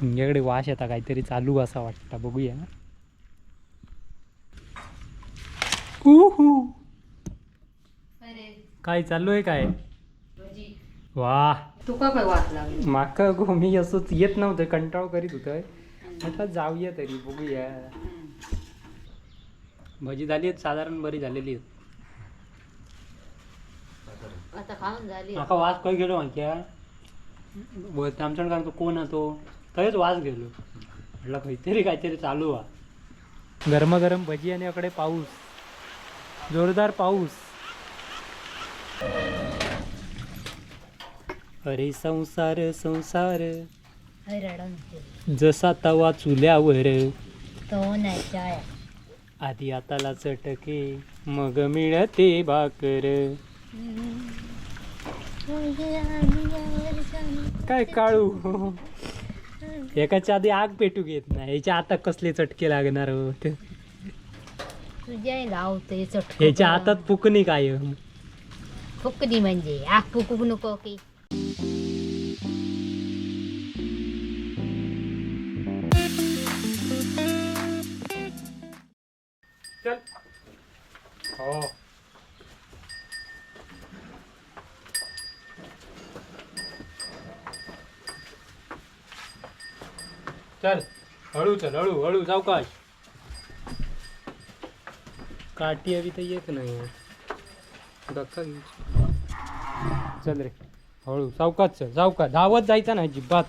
तुमच्याकडे वास येता काहीतरी चालू असा वाटतं. बघूया. उहू. काय चालू आहे काय? वा तुका काय वाट लागली माका गो मी असंच येत नव्हतं कंटाळ करीत होतं म्हटलं जाऊया तरी बघूया. भजी झाली आहेत साधारण बरी झालेली आहेत. आता खाऊन झाली. माका वास खंय गेलो माहिती आमच्याकडे कोण तो? थंयच वास गेलो. म्हटलं खंयतरी काहीतरी चालू हा गरमागरम भजी आणि अकडे पाऊस. जोरदार पाऊस. अरे संसार संसार. जसा तवा चुल्यावर. तो नाही चाय. आधी आताला चटके मग मिळते भाकर. काय काळू? एकाच्या आधी आग पेटू घेत नाही. याच्या आता कसले चटके लागणार होत तुझ्या लावते चटक. याच्या हातात फुकणी काय फुकणी म्हणजे आग फुकू नको की. चल हो चल हळू चल हळू हळू सावकाश काठी हवी तर येत नाही धक्का घेऊ चल रे हळू सावकाश चल सावकाश धावत जायचा नाही अजिबात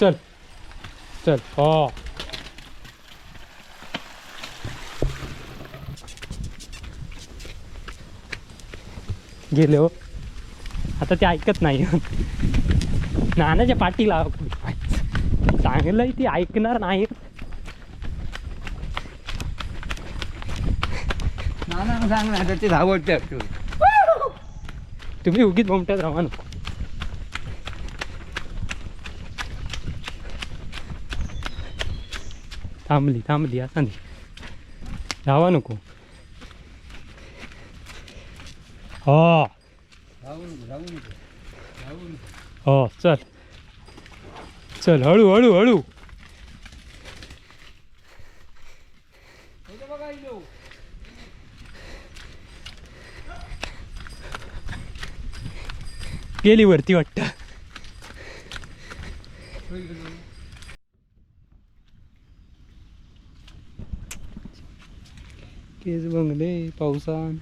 चल चल हो गेले हो आता ते ऐकत नाही नानाच्या पाठी लाव चांगलंय ती ऐकणार नाही सांग ना ते धावत तुम्ही उगीच बोमट्यात राहा नको थांबली थांबली आता नाही. धावा नको. हो. हो चल. चल हळू हळू हळू. गेली वरती वाटतं. केस बंगले पावसान.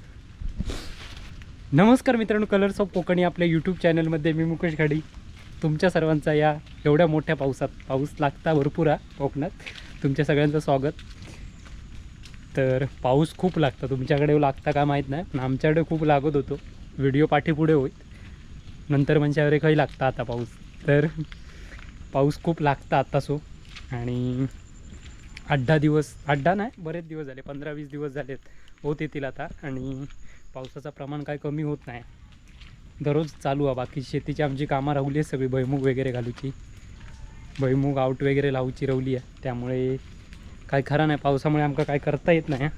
नमस्कार मित्रांनो कलर्स ऑफ कोकणी आपल्या यूट्यूब चॅनलमध्ये मी मुकेश खाडी तुमच्या सर्वांचा या एवढ्या मोठ्या पावसात पाऊस लागता भरपूर हा कोकणात. तुमच्या सगळ्यांचं स्वागत. तर पाऊस खूप लागता. तुमच्याकडे लागता का माहीत नाही पण आमच्याकडे खूप लागत होतो. व्हिडिओ पाठीपुढे होईल. नंतर म्हणजे अरे काही लागता आता पाऊस. तर पाऊस खूप लागता आता सो आणि आठ दहा दिवस आठ दहा नाही बरेच दिवस झाले. पंधरा वीस दिवस झालेत. होत येतील आता. आणि पावसाचं प्रमाण काय कमी होत नाही. दररोज चालू आहे बाकी शेतीची आमची कामं राहली आहे सगळी. भैमुग वगैरे घालूची. भैमुग आऊट वगैरे लावची रवली आहे. त्यामुळे काय खरं नाही. पावसामुळे आमका काय करता येत नाही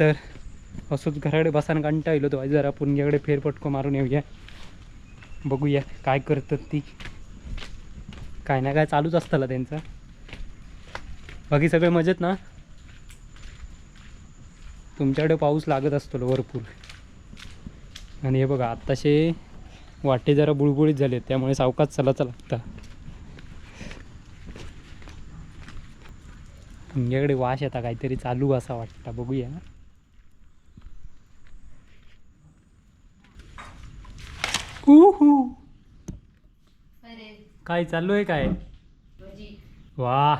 तर असंच घराकडे बसानं कंटाळलो येलो तो. जरा पुणग्याकडे फेरपटको मारून येऊया. बघूया काय करतात ती. काय ना काय चालूच असताला त्यांचा. बाकी सगळे मजेत ना? तुमच्याकडे पाऊस लागत असतो भरपूर. आणि हे बघा आत्ताशे वाटे जरा बुळबुळीत झाले त्यामुळे सावकाच चलाचा लागता तुमच्याकडे वाश येता काहीतरी चालू असा वाटतं बघूया उहू. काय चालू आहे काय वा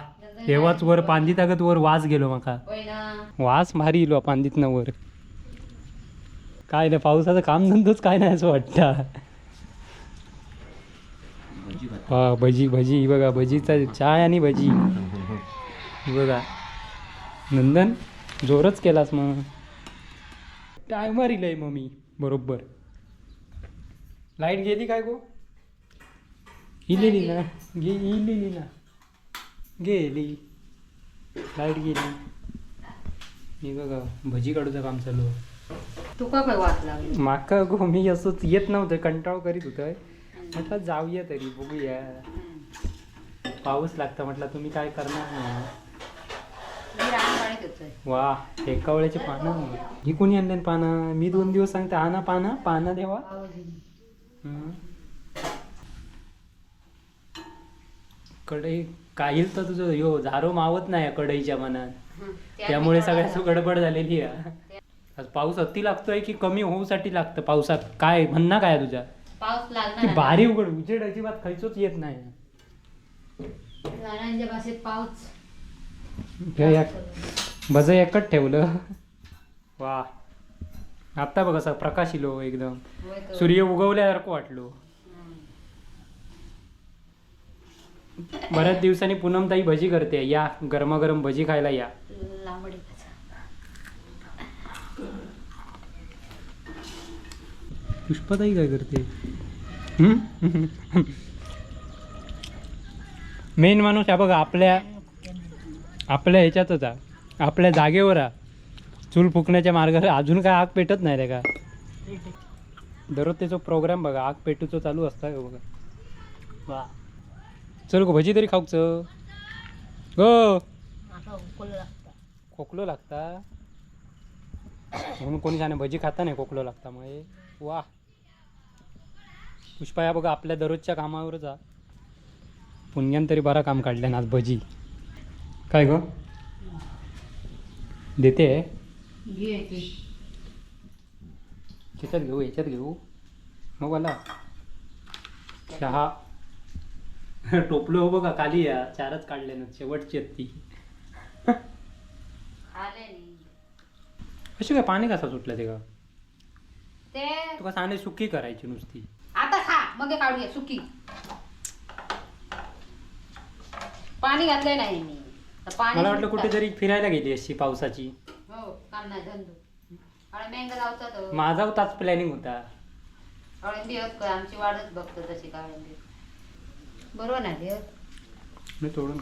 तेव्हाच वर पांदी तागत वर वास गेलो माका. वास भारी इलो पांदीतनं वर. काय नाही पावसाचं कामधंदोच काय नाही असं वाटतं. हा भजी भजी बघा भजीचा चाय आणि भजी. बघा. नंदन जोरच केलास मग. टायमर इलय मग मी बरोबर. लाइट गेली काय गो? इलेली ना गे इलेली ना गेली लाइट गेली मी बघा भजी काढूचं काम चालू. तुका काय वाट लागली माका गो मी असंच येत नव्हतं कंटाळ करीत होतं म्हटलं जाऊया तरी बघूया पाऊस लागता म्हटलं तुम्ही काय करणार नाही वा एका वेळेची पानं ही कोणी आणले पानं मी दोन दिवस सांगते हा ना पानं पानं देवा कढई काहील तर तुझं यो झारो मावत नाही कढईच्या मनात. त्यामुळे सगळ्याच गडबड झालेली आहे. आज पाऊस अति लागतोय की कमी होऊसाठी लागतं? पावसात काय म्हणणं काय तुझ्या? पाऊस भारी उघड उजेड अजिबात खायचोच येत नाही. भाषेत पाऊस. हे एक- बज एकच ठेवलं. वा आता बघ असं प्रकाश इलो एकदम. सूर्य उगवल्यासारखं वाटलो हम्म. बऱ्याच दिवसांनी पूनमताई भजी करते. या गरमागरम भजी खायला या. लांबडी. पुष्पाताई काय करते? मेन माणूस हा बघा आपल्या आपल्या ह्याच्यातच हा आपल्या जागेवर हा चूल फुकण्याच्या मार्गावर अजून काय आग पेटत नाही रे का? दररोज त्याचा प्रोग्राम बघा आग पेटूचं चालू असता का बघा? वा. चल गो भजी तरी खाऊच गो. खोकलो लागता. म्हणून कोणी जाणे भजी खाता नाही खोकलो लागता मुळे वा. पुष्पा या बघा आपल्या दररोजच्या कामावरच जा. पुण्यान तरी बरा काम काढलं आज भजी. काय ग? देते. घे ते. त्याच्यात घेऊ याच्यात घेऊ. मग मला चहा. टोपलो हो बघा खाली या. चारच काढले ना शेवटची आहेत ती. नाही. कशी काय पाणी कसा सुटलं ते का ते तुका सांगणे सुकी करायची नुसती. आता खा. मग हे काढूया. सुकी. पाणी घातलंय नाही मी. तर पाणी मला वाटलं सुटतं. कुठेतरी फिरायला गेली अशी पावसाची. हो काम नाही धंदो. आणि मेंगा जाऊचा तो माझा ताच प्लॅनिंग होता. आमची वाढच बघतो तशी काळंदी बरोबर ना देव? मी तोडून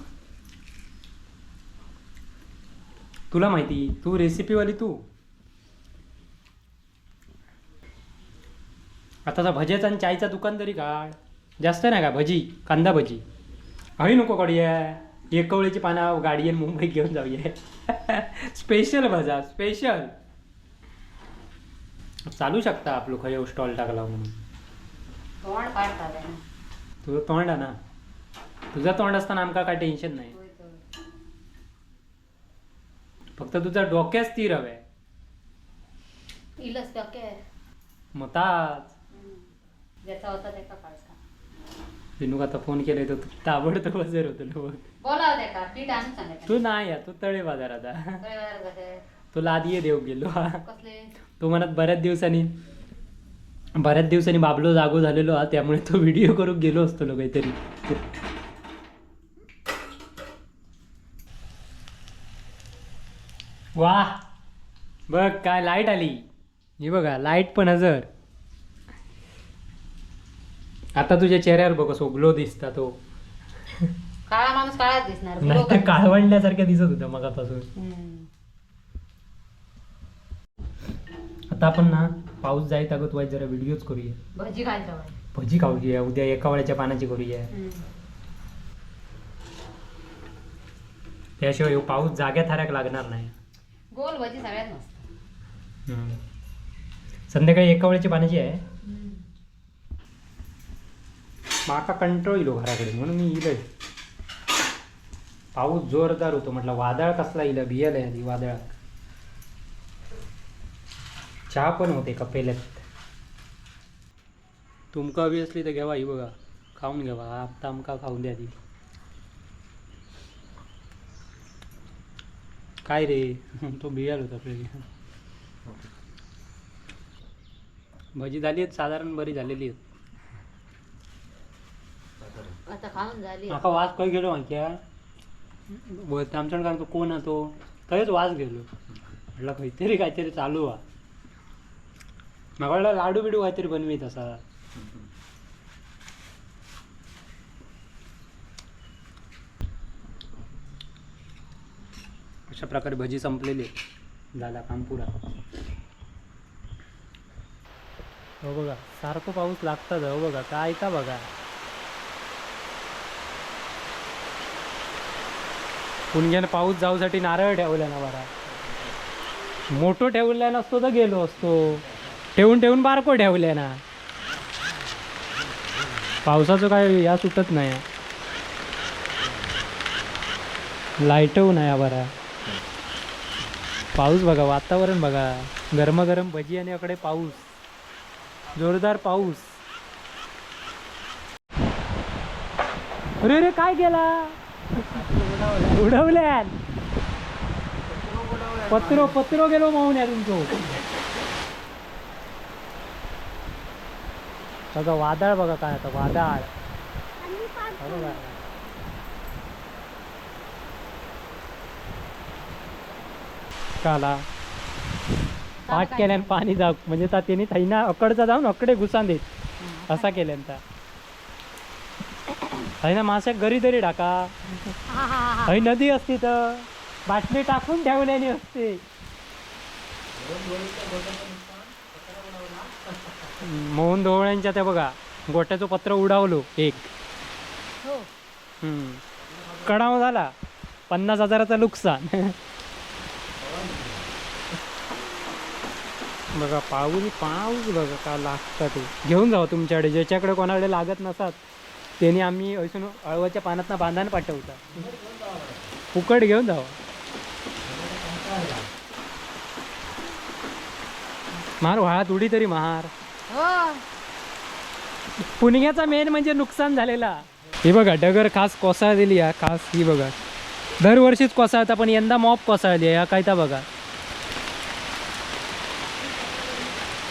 तुला माहिती तू रेसिपीवाली तू. आताचा भजेचा आणि चायचा दुकान तरी काढ जास्त नाही का? भजी कांदा भजी. हवी नको कडूया एक कवळीची पाना गाडी मुंबईत घेऊन जाऊया. स्पेशल भजा स्पेशल चालू शकता आपलं खय स्टॉल टाकला म्हणून. तुझं तोंड आहे ना. तुझं तोंड असताना आमका काय टेन्शन नाही. फक्त तुझा डोक्यात स्थिर हवंय इलच तर काय मग ताच ज्याचा होता त्याचा काढता विनूक आता फोन केलाय तर तू ताबडतोब हजर होतो लोक बोला होते का? पीठ आणून सांगायचं तू नाही या तू तळे बाजार आता कळवायला कसं तो लादिये देव गेलो. कसले? तो म्हणत बऱ्याच दिवसांनी बऱ्याच दिवसांनी बाबलो जागो झालेलो हा त्यामुळे तो व्हिडिओ करून गेलो असतो लो काहीतरी. वा! बघ काय लाइट आली. ही बघा लाइट पण हजर आता तुझ्या चेहऱ्यावर बघ असो ग्लो दिसता तो. काळा माणूस काळाच दिसणार. नाही तर काळवंडल्यासारख्या दिसत होत्या मगापासून. आता आपण ना पाऊस जायत अगोदर वाईट जरा व्हिडिओच करूया. भजी खायचं बाई. भजी खाऊया उद्या एका वळ्याच्या पानाची करूया. हम्म. त्याशिवाय ह्यो पाऊस जाग्या थाऱ्याक लागणार नाही. गोल भजी सगळ्यात मस्त. हम्म. संध्याकाळी एका वेळेची पाण्याची आहे. माका कंट्रोल येलो घराकडे म्हणून मी इलय. पाऊस जोरदार होतो म्हटलं वादळ कसला इला भियाला आधी वादळात. चहा पण होते कपेल्यात तुमका हवी असली तर घ्यावा ही बघा. खाऊन घ्यावा आता आमका खाऊन द्या आधी काय रे? तो भियाल होता आपल्याला भजी झाली आहेत? साधारण बरी झालेली आहेत. आता खाऊन झाली. माका वास खंय गेलो माहिती आमच्याकडे सांगतो कोण हा तो? थंयच वास गेलो. म्हटलं खंयतरी काहीतरी चालू हा म्हाका वाटलं लाडू बिडू काहीतरी बनवीत असा. अशा प्रकारे भजी संपलेली आहे. झाला काम पुरा. हो बघा सारखं पाऊस लागतात हो बघा काय का बघा. पुणग्यानं पाऊस जाऊसाठी नारळ ठेवला ना बरा. मोठं ठेवला नसतो तर गेलो असतो. ठेवून ठेवून बारको ठेवले ना. पावसाचं काय या सुटत नाही. लाईटव नाही बरा पाऊस बघा वातावरण बघा. गरमागरम भजी आणि अकडे पाऊस. जोरदार पाऊस. अरे रे काय केला? उडवल्यान. पत्रो पत्रो गेलो मावून या तुमचो. बघा वादळ बघा काय आता वादळ. काला. पाठ केल्यान पाणी जाऊ. म्हणजे ता त्यांनी थैना अकडचा जाऊन अकडे घुसान देत. असा केल्यान ता. थैना माश्याक घरी तरी टाका हय नदी असती तर बाटली टाकून ठेवलेली असते. मोहन ढोवळ्यांच्या त्या बघा गोट्याचं पत्र उडावलो एक. हो. हम्म. कडाव झाला. पन्नास हजाराचं नुकसान. बघा पाऊस पाऊस बघा का लागतात ते. घेऊन जावं तुमच्याकडे ज्याच्याकडे कोणाकडे लागत नसतात त्यांनी आम्ही असून अळवाच्या पानातनं बांधान पाठवता. फुकट घेऊन जावं. मार व्हाळात उडी तरी मार. हो पुण्याचा मेन म्हणजे नुकसान झालेला. हे बघा डगर खास कोसळ दिली या खास ही बघा. दरवर्षीच कोसळता पण यंदा मॉप कोसळली या काय ता बघा.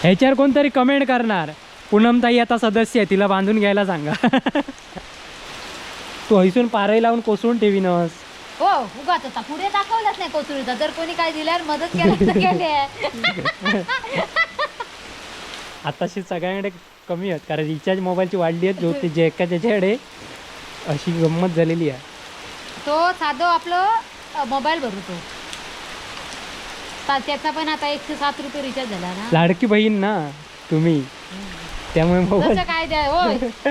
ह्याच्यावर कोणतरी कमेंट करणार. पूनमताई आता सदस्य आहे तिला बांधून घ्यायला सांगा. तू हैसून पारई लावून कोसळून ठेवीनस हो उगाच होता पुढे दाखवलंच नाही कोचुरीचा जर कोणी काय दिल्यावर मदत केली आताशी सगळ्यांकडे कमी आहेत कारण रिचार्ज मोबाईलची वाढली आहेत जो ते जे एका ज्याच्याकडे अशी गंमत झालेली आहे. तो साधो आपलं मोबाईल भरतो त्याचा पण आता एकशे सात रुपये रिचार्ज झाला ना. लाडकी बहीण ना तुम्ही. त्यामुळे मोबाईल काय द्या होय.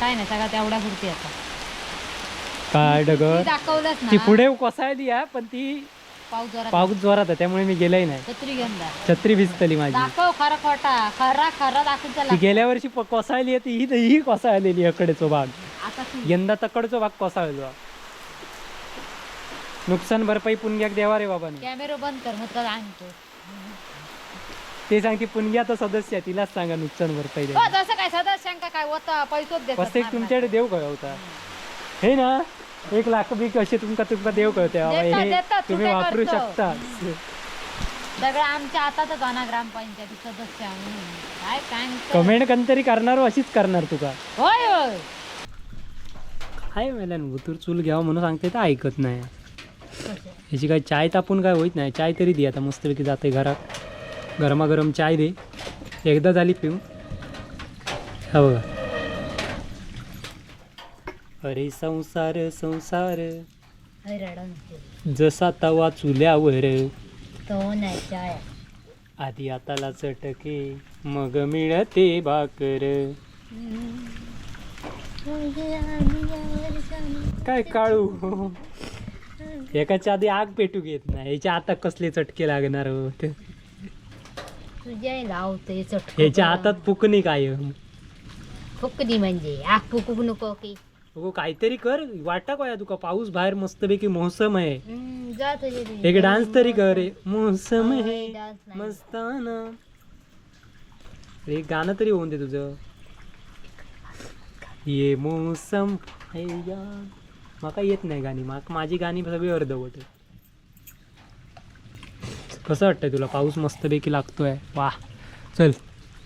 काय नाही सगळा तेवढा पुरती आता. काय ती डगर दाखवलंच ती पुढे कोसळली आहे पण ती पाऊस जोरात पाऊस जोरात आहे त्यामुळे मी गेलंही नाही. छत्री घेऊन जा. छत्री भिजतली माझी. दाखव खरा खोटा खरा खरा ती चला गेल्या वर्षी प- कोसळली आहे ती ही ही कोसळलेली अकडेचो भाग. आता तू यंदा तकडचो भाग कोसळलो. नुकसान भरपाई पुणग्याक देवा रे बाबाने. कॅमेरा बंद कर मग तर आणतो. ते सांगते पुणग्याचा सदस्य आहे तिलाच सांगा नुकसान भरपाई द्या हो तसं काय सदस्यांका काय होता पैसोच देतात फक्त एक मारणार. तुमच्याकडे देव कळवता हे ना एक लाख बी कसे तुमका तुमका देव कळते बाबा हे तुम्ही वापरू करतो? शकता. सगळं आमच्या हातातच आणा ग्रामपंचायती सदस्य काय कमेंट कंतरी करणार अशीच करणार तुका. होय होय. काय मेल्यान भुतूर चूल घ्यावं म्हणून सांगते तर ऐकत नाही. ह्याची काय चाय तापून काय होत नाही. चाय तरी दे आता मस्तपैकी जाते घरात. गरमागरम चाय दे. एकदा झाली पिऊ हा बघा. अरे संसार संसार. जसा तवा चुल्यावर. आधी आताला चटके मग मिळते भाकर. काय काळू? एकाच्या आधी आग पेटू घेत नाही. याच्या आता कसले चटके लागणार होत ह्याच्या हातात फुकणी काय फुकणी म्हणजे आग फुकू नको की. हो काहीतरी कर. वाटा काय तुका. पाऊस बाहेर मस्तपैकी मोसम आहे. हम्म. एक डान्स तरी कर. रे मोसम है dance नाही. मस्ताना. एक गाणं तरी होऊन दे तुझं. ये मोसम है यार माका येत नाही गाणी. माक माझी गाणी सगळी अर्धवट आहे. कसं वाटतंय तुला? पाऊस मस्तपैकी लागतोय. वा चल.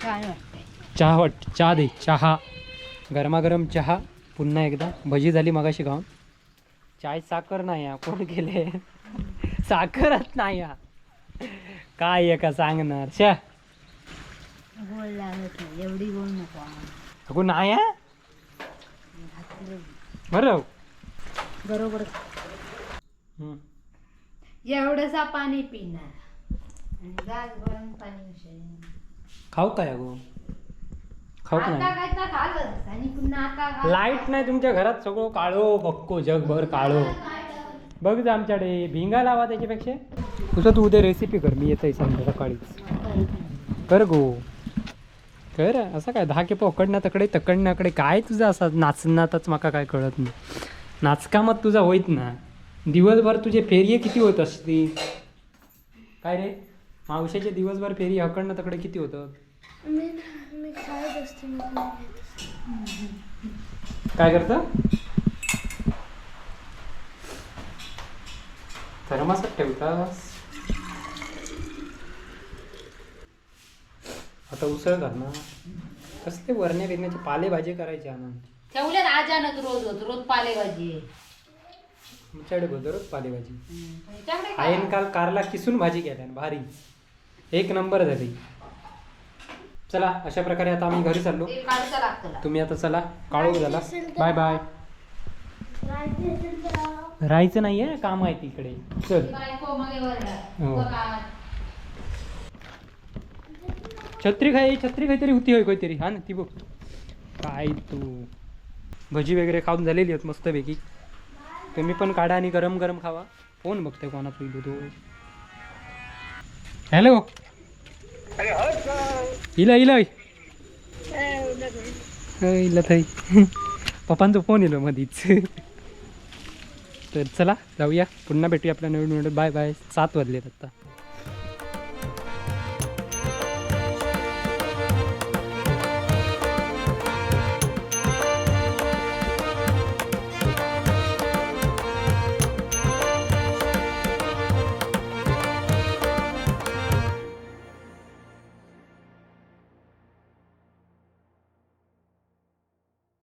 छान वाटतंय? चहा वाट चहा दे. चहा. गरमागरम चहा. पुन्हा एकदा. भजी झाली मगाशी गाऊन चाय साखर नाही हा कोण गेले साखरच नाही हा काय आहे का सांगणार? शा गोड लागत नाही. एवढी गोड नको अगो नाही हा बरं बरोबर. हम्म. एवढंसा पाणी पिणार. आणि पाणी. खाऊ काय अगो? खाऊक आता नाही? काय तर खाल्लं आणि पुन्हा आता खा- लाइट नाही तुमच्या घरात सगळं काळो बक्को जगभर काळो. बघ. जा आमच्याकडे भिंगा लावा त्याच्यापेक्षा. तुझं तू उद्या रेसिपी कर मी येतोय संध्या सकाळीच. कर गो. कर असं काय? दहा के पकडण्या तकडे तकडण्याकडे काय तुझं असं नाचण्यातच माका काय कळत नाही. नाचकामात तुझा होईत ना. दिवसभर तुझे फेरिये किती होत असती काय रे? मावशाचे दिवसभर फेरी हकडणं तकडे किती होतं? मी मी असते मी. काय करतं? थर्मासात ठेवतास. आता उसळ घालणार. कसले वरण्या बिरण्याची पालेभाजी करायची आनंद ठेवले अचानक रोज होत रोज पालेभाजी तुमच्याकडे बदरच पालेभाजी. तुमच्याकडे काय? आयन काल कारला किसून भाजी केल्या भारी. एक नंबर झाली. चला अशा प्रकारे आता आम्ही घरी चाललो. तुम्ही आता चला काळू झाला. Bye bye. राहायचं. राहायचं नाहीये काम आहे तिकडे. चल. बायको मग वरडा. हो. छत्री खाय छत्री काहीतरी होती होय काहीतरी. हा ना ती बघ. काय तू. भजी वगैरे खाऊन झालेली आहेत मस्तपैकी. तुम्ही पण काढा आणि गरम गरम खावा. कोण बघते कोणात होईल तो? हॅलो इला इला. इला थाई. पप्पांचा फोन येलो मधीच. तर चला जाऊया. पुन्हा भेटूया आपल्या नवीन व्हिडिओ बाय बाय सात वाजलेत आता.